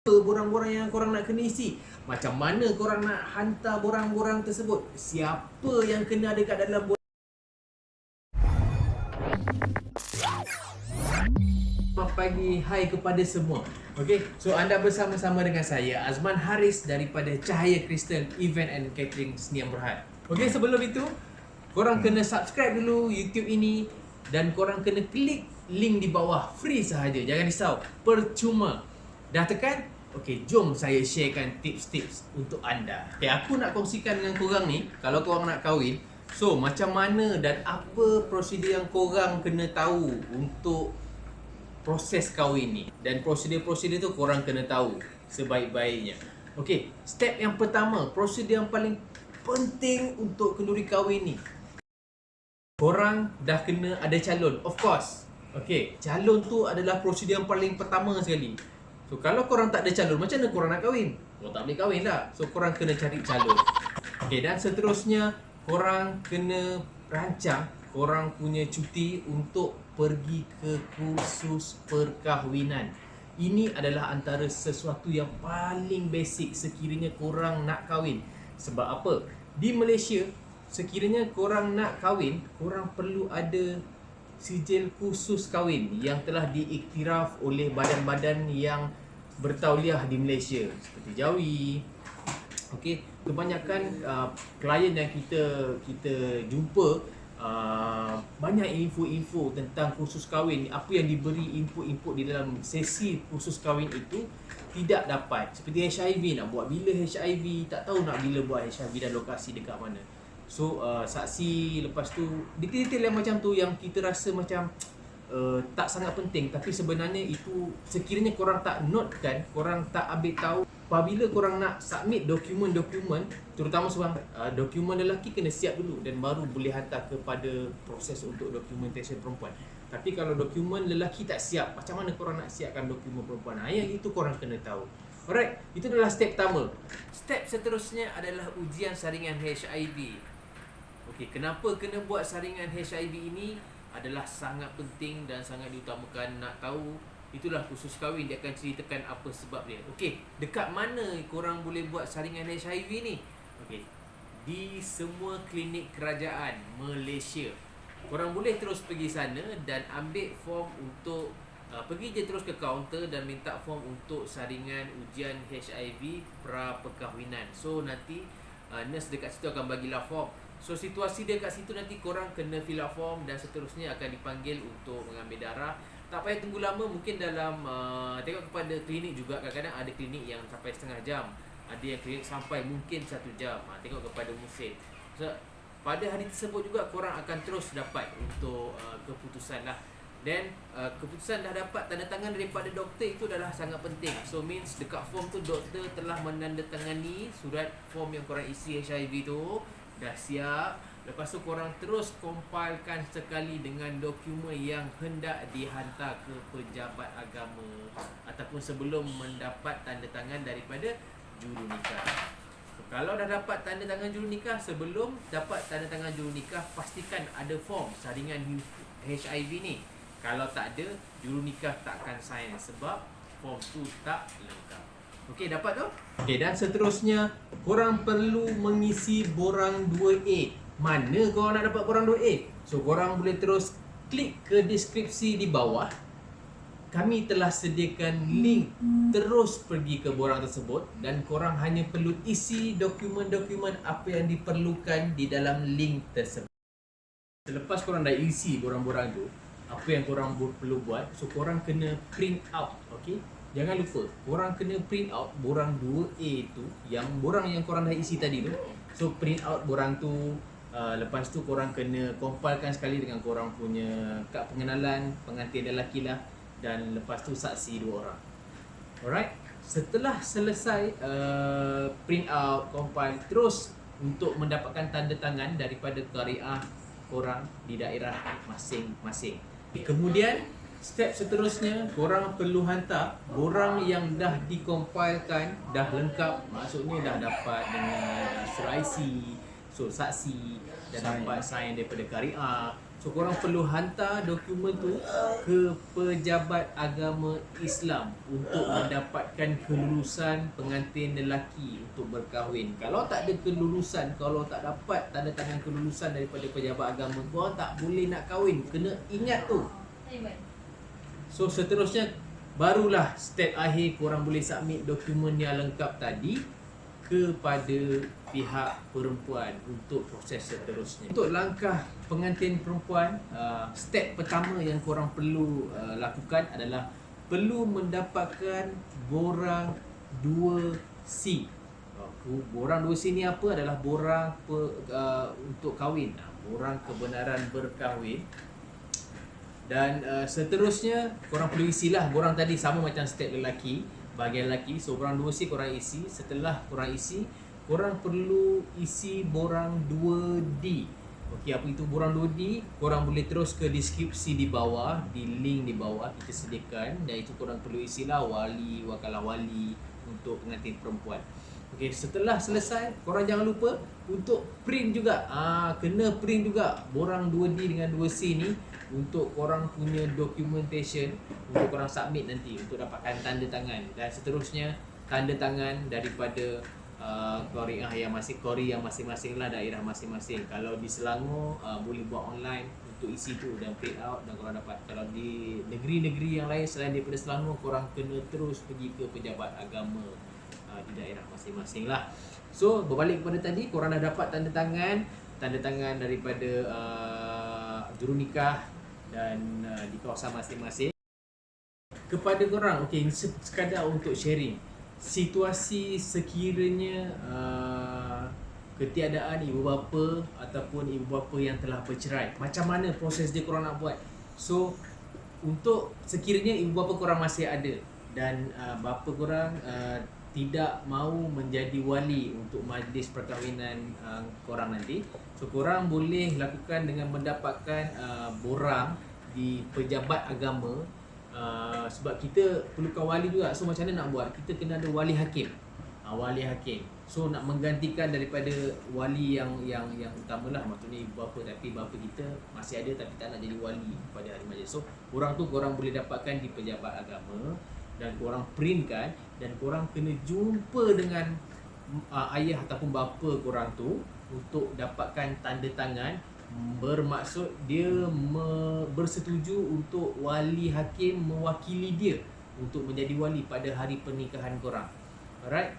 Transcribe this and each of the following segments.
apa borang-borang yang korang nak kena isi? Macam mana korang nak hantar borang-borang tersebut? Siapa yang kena ada kat dalam borang Selamat pagi, hai kepada semua. Okay, so anda bersama-sama dengan saya Azman Haris daripada Cahaya Kristen Event and Catering Seniam Berhad Okay, sebelum itu Korang kena subscribe dulu YouTube ini Dan korang kena klik link di bawah Free sahaja, jangan risau Percuma. Dah tekan? Okay, jom saya sharekan tips-tips untuk anda Okay, aku nak kongsikan dengan korang ni Kalau korang nak kahwin So, macam mana dan apa prosedur yang korang kena tahu Untuk proses kahwin ni dan prosedur-prosedur tu korang kena tahu sebaik-baiknya. Okey, step yang pertama, prosedur yang paling penting untuk kenduri kahwin ni. Korang dah kena ada calon, of course. Okey, calon tu adalah prosedur yang paling pertama sekali. So kalau korang tak ada calon, macam mana korang nak kahwin? Korang tak boleh kahwin lah. So korang kena cari calon. Okey, dan seterusnya korang kena rancang korang punya cuti untuk pergi ke kursus perkahwinan. Ini adalah antara sesuatu yang paling basic sekiranya korang nak kahwin. Sebab apa? Di Malaysia, sekiranya korang nak kahwin, korang perlu ada sijil khusus kahwin yang telah diiktiraf oleh badan-badan yang bertauliah di Malaysia seperti Jawi. Okey, kebanyakan uh, klien yang kita kita jumpa Uh, banyak info-info tentang kursus kahwin. Apa yang diberi input-input di dalam sesi kursus kahwin itu tidak dapat. Seperti HIV nak buat bila HIV tak tahu nak bila buat HIV dan lokasi dekat mana. So uh, saksi lepas tu detail-detail yang macam tu yang kita rasa macam uh, tak sangat penting. Tapi sebenarnya itu sekiranya korang tak note kan korang tak ambil tahu apabila korang nak submit dokumen-dokumen terutama seorang uh, dokumen lelaki kena siap dulu dan baru boleh hantar kepada proses untuk dokumentasi perempuan. Tapi kalau dokumen lelaki tak siap macam mana korang nak siapkan dokumen perempuan? Ha, yang itu korang kena tahu. Alright itu adalah step pertama. Step seterusnya adalah ujian saringan HIV Okey, kenapa kena buat saringan HIV ini adalah sangat penting dan sangat diutamakan nak tahu Itulah khusus kahwin dia akan ceritakan apa sebab dia. Okey, dekat mana korang boleh buat saringan HIV ni? Okey. Di semua klinik kerajaan Malaysia. Korang boleh terus pergi sana dan ambil form untuk uh, pergi je terus ke kaunter dan minta form untuk saringan ujian HIV pra perkahwinan. So nanti uh, nurse dekat situ akan bagilah form. So situasi dia kat situ nanti korang kena fill up form dan seterusnya akan dipanggil untuk mengambil darah. Tak payah tunggu lama mungkin dalam uh, tengok kepada klinik juga kadang-kadang ada klinik yang sampai setengah jam. Ada yang klinik sampai mungkin satu jam. Ha, tengok kepada musim. So, pada hari tersebut juga korang akan terus dapat untuk uh, keputusan lah. Dan uh, keputusan dah dapat tanda tangan daripada doktor itu adalah sangat penting. So means dekat form tu doktor telah menandatangani surat form yang korang isi HIV tu dah siap Lepas tu korang terus compilekan sekali dengan dokumen yang hendak dihantar ke pejabat agama ataupun sebelum mendapat tanda tangan daripada juru nikah. So, kalau dah dapat tanda tangan juru nikah sebelum dapat tanda tangan juru nikah pastikan ada form saringan HIV ni. Kalau tak ada juru nikah takkan sign sebab form tu tak lengkap. Okey dapat tu? Okey dan seterusnya korang perlu mengisi borang 2A mana korang nak dapat duit eh? So korang boleh terus klik ke deskripsi di bawah kami telah sediakan link terus pergi ke borang tersebut dan korang hanya perlu isi dokumen-dokumen apa yang diperlukan di dalam link tersebut. Selepas korang dah isi borang-borang tu, apa yang korang perlu buat, so korang kena print out, okay? Jangan lupa, korang kena print out borang 2A tu, yang borang yang korang dah isi tadi tu. So print out borang tu, Uh, lepas tu korang kena compilekan sekali dengan korang punya kad pengenalan pengantin lelaki lah dan lepas tu saksi dua orang. Alright. Setelah selesai uh, print out, compile terus untuk mendapatkan tanda tangan daripada kariah korang di daerah masing-masing. Kemudian step seterusnya korang perlu hantar borang yang dah dikompilekan dah lengkap maksudnya dah dapat dengan surat IC so saksi dan sign. dapat sign daripada kariah So korang perlu hantar dokumen tu ke pejabat agama Islam untuk mendapatkan kelulusan pengantin lelaki untuk berkahwin. Kalau tak ada kelulusan, kalau tak dapat tanda tangan kelulusan daripada pejabat agama, korang tak boleh nak kahwin. Kena ingat tu. So seterusnya barulah step akhir korang boleh submit dokumen yang lengkap tadi kepada pihak perempuan untuk proses seterusnya. Untuk langkah pengantin perempuan, uh, step pertama yang korang perlu uh, lakukan adalah perlu mendapatkan borang 2C. Uh, borang 2C ni apa? Adalah borang uh, untuk kahwin. Borang kebenaran berkahwin. Dan uh, seterusnya korang perlu isilah borang tadi sama macam step lelaki bahagian lelaki. So borang 2C korang isi. Setelah korang isi korang perlu isi borang 2D Okey, apa itu borang 2D korang boleh terus ke deskripsi di bawah di link di bawah kita sediakan. Dan itu korang perlu isilah wali wakalah wali untuk pengantin perempuan Okey, setelah selesai korang jangan lupa untuk print juga. Ah kena print juga borang 2D dengan 2C ni untuk korang punya documentation untuk korang submit nanti untuk dapatkan tanda tangan. Dan seterusnya tanda tangan daripada uh, kori ah yang masih kori yang masing-masing lah daerah masing-masing. Kalau di Selangor uh, boleh buat online untuk isi tu dan print out dan korang dapat. Kalau di negeri-negeri yang lain selain daripada Selangor korang kena terus pergi ke pejabat agama uh, di daerah masing-masing lah. So berbalik kepada tadi korang dah dapat tanda tangan tanda tangan daripada uh, jurunikah dan uh, di kawasan masing-masing. Kepada korang okey sekadar untuk sharing situasi sekiranya uh, ketiadaan ibu bapa ataupun ibu bapa yang telah bercerai macam mana proses dia korang nak buat? So untuk sekiranya ibu bapa korang masih ada dan uh, bapa korang uh, tidak mahu menjadi wali untuk majlis perkahwinan uh, korang nanti. So korang boleh lakukan dengan mendapatkan uh, borang di pejabat agama. Uh, sebab kita perlukan wali juga. So macam mana nak buat? Kita kena ada wali hakim. Uh, wali hakim. So nak menggantikan daripada wali yang yang yang utama lah. Maksudnya ibu bapa tapi bapa kita masih ada tapi tak nak jadi wali pada hari majlis. So orang tu korang boleh dapatkan di pejabat agama dan korang printkan dan korang kena jumpa dengan uh, ayah ataupun bapa korang tu untuk dapatkan tanda tangan. Bermaksud dia me, bersetuju untuk wali hakim mewakili dia untuk menjadi wali pada hari pernikahan korang. Alright?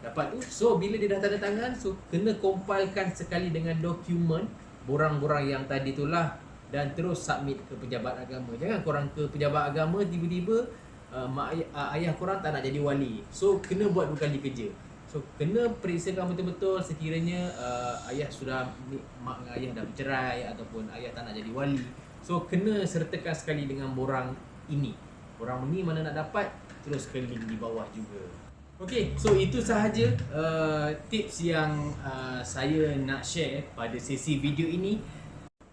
Dapat tu? So bila dia dah tanda tangan so kena compilekan sekali dengan dokumen borang-borang yang tadi tu lah dan terus submit ke pejabat agama. Jangan korang ke pejabat agama tiba-tiba uh, mak ayah, uh, ayah korang tak nak jadi wali. So kena buat dua kali kerja. So kena periksakan betul-betul sekiranya uh, ayah sudah mak dengan ayah dah bercerai ataupun ayah tak nak jadi wali. So kena sertakan sekali dengan borang ini. Borang ini mana nak dapat terus ke link di bawah juga. Okay, so itu sahaja uh, tips yang uh, saya nak share pada sesi video ini.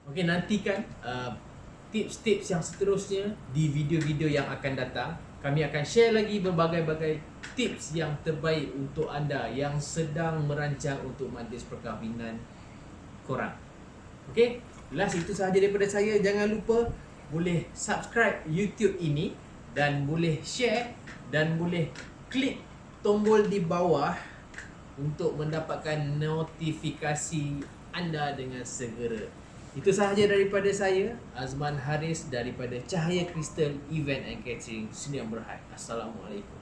Okey, nantikan uh, tips-tips yang seterusnya di video-video yang akan datang. Kami akan share lagi berbagai-bagai tips yang terbaik untuk anda yang sedang merancang untuk majlis perkahwinan korang. Okey, last itu sahaja daripada saya. Jangan lupa boleh subscribe YouTube ini dan boleh share dan boleh klik tombol di bawah untuk mendapatkan notifikasi anda dengan segera. Itu sahaja daripada saya. Azman Haris daripada Cahaya Kristal Event and Catering Sdn Berhad. Assalamualaikum